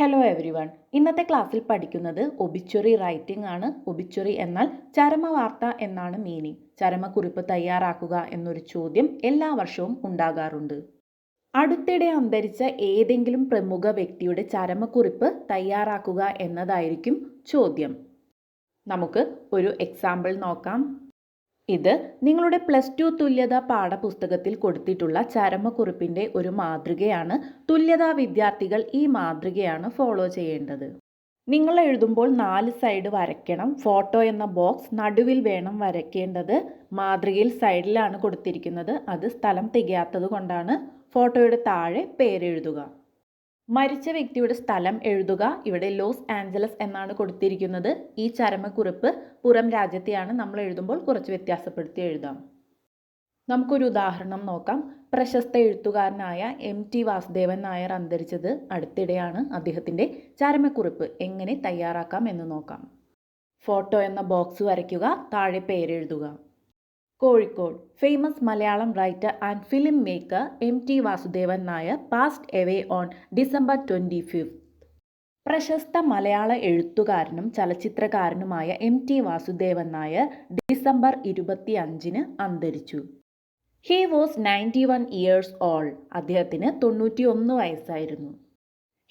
Hello every one ഇന്നത്തെ ക്ലാസ്സിൽ പഠിക്കുന്നത് ഒബിച്വറി റൈറ്റിംഗ് ആണ്. ഒബിച്വറി എന്നാൽ ചരമവാർത്ത എന്നാണ് മീനിങ് ചരമക്കുറിപ്പ് തയ്യാറാക്കുക എന്നൊരു ചോദ്യം എല്ലാ വർഷവും ഉണ്ടാകാറുണ്ട്. അടുത്തിടെ അന്തരിച്ച ഏതെങ്കിലും പ്രമുഖ വ്യക്തിയുടെ ചരമക്കുറിപ്പ് തയ്യാറാക്കുക എന്നതായിരിക്കും ചോദ്യം. നമുക്ക് ഒരു എക്സാമ്പിൾ നോക്കാം. ഇത് നിങ്ങളുടെ പ്ലസ് ടു തുല്യത പാഠപുസ്തകത്തിൽ കൊടുത്തിട്ടുള്ള ചരമക്കുറിപ്പിന്റെ ഒരു മാതൃകയാണ്. തുല്യതാ വിദ്യാർത്ഥികൾ ഈ മാതൃകയാണ് ഫോളോ ചെയ്യേണ്ടത്. നിങ്ങൾ എഴുതുമ്പോൾ നാല് സൈഡ് വരയ്ക്കണം. ഫോട്ടോ എന്ന ബോക്സ് നടുവിൽ വേണം വരയ്ക്കേണ്ടത്. മാതൃകയിൽ സൈഡിലാണ് കൊടുത്തിരിക്കുന്നത്. അത് സ്ഥലം തികയാത്തത് കൊണ്ടാണ്. ഫോട്ടോയുടെ താഴെ പേരെഴുതുക. മരിച്ച വ്യക്തിയുടെ സ്ഥലം എഴുതുക. ഇവിടെ ലോസ് ആഞ്ചലസ് എന്നാണ് കൊടുത്തിരിക്കുന്നത്. ഈ ചരമക്കുറിപ്പ് പുറം രാജ്യത്തെയാണ് നമ്മൾ എഴുതുമ്പോൾ കുറച്ച് വ്യത്യാസപ്പെടുത്തി എഴുതാം. നമുക്കൊരു ഉദാഹരണം നോക്കാം. പ്രശസ്ത എഴുത്തുകാരനായ എം ടി വാസുദേവൻ നായർ അന്തരിച്ചത് അടുത്തിടെയാണ്. അദ്ദേഹത്തിന്റെ ചരമക്കുറിപ്പ് എങ്ങനെ തയ്യാറാക്കാം എന്ന് നോക്കാം. ഫോട്ടോ എന്ന ബോക്സ് വരയ്ക്കുക. താഴെ പേരെഴുതുക. Kozhikode. Famous Malayalam writer and film maker M T Vasudevan Nair passed away on December twenty fifth പ്രശസ്ത മലയാള എഴുത്തുകാരനും ചലച്ചിത്രകാരനുമായ M T Vasudevan Nair December ഇരുപത്തി അഞ്ചിന് അന്തരിച്ചു. He was ninety one years old അദ്ദേഹത്തിന് തൊണ്ണൂറ്റി ഒന്ന് വയസ്സായിരുന്നു.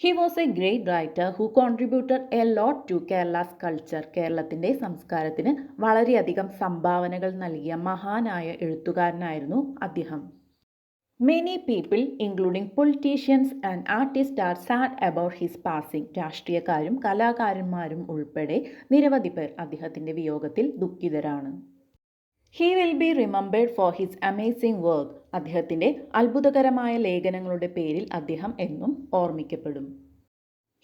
He was a great writer who contributed a lot to Kerala's culture കേരളത്തിന്റെ സംസ്കാരത്തിന് വളരെയധികം സംഭാവനകൾ നൽകിയ മഹാനായ എഴുത്തുകാരനായിരുന്നു അദ്ദേഹം. Many people including politicians and artist are sad about his passing രാഷ്ട്രീയക്കാരും കലാകാരന്മാരും ഉൾപ്പെടെ നിരവധി പേർ അദ്ദേഹത്തിന്റെ വിയോഗത്തിൽ ദുഃഖിതരാണ്. He will be remembered for his amazing work അദ്ദേഹത്തിന്റെ അത്ഭുതകരമായ ലേഖനങ്ങളുടെ പേരിൽ അദ്ദേഹം എന്നും ഓർമ്മിക്കപ്പെടും.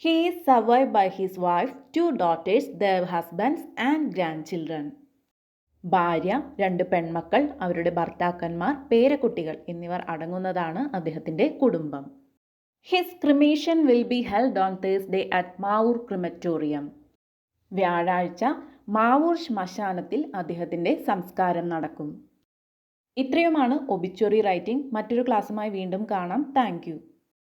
He is survive by his wife two daughters their husbands and grandchildren ഭാര്യ രണ്ട് പെൺമക്കൾ അവരുടെ ഭർത്താക്കന്മാർ പേരക്കുട്ടികൾ എന്നിവർ അടങ്ങുന്നതാണ് അദ്ദേഹത്തിന്റെ കുടുംബം. His cremation will be held on Thursday at Mavoor crematorium വ്യാഴാഴ്ച മാവൂർ ശ്മശാനത്തിൽ അദ്ദേഹത്തിന്റെ സംസ്കാരം നടക്കും. ഇത്രയുമാണ് ഒബിച്വറി റൈറ്റിംഗ്. മറ്റൊരു ക്ലാസ്സുമായി വീണ്ടും കാണാം. താങ്ക്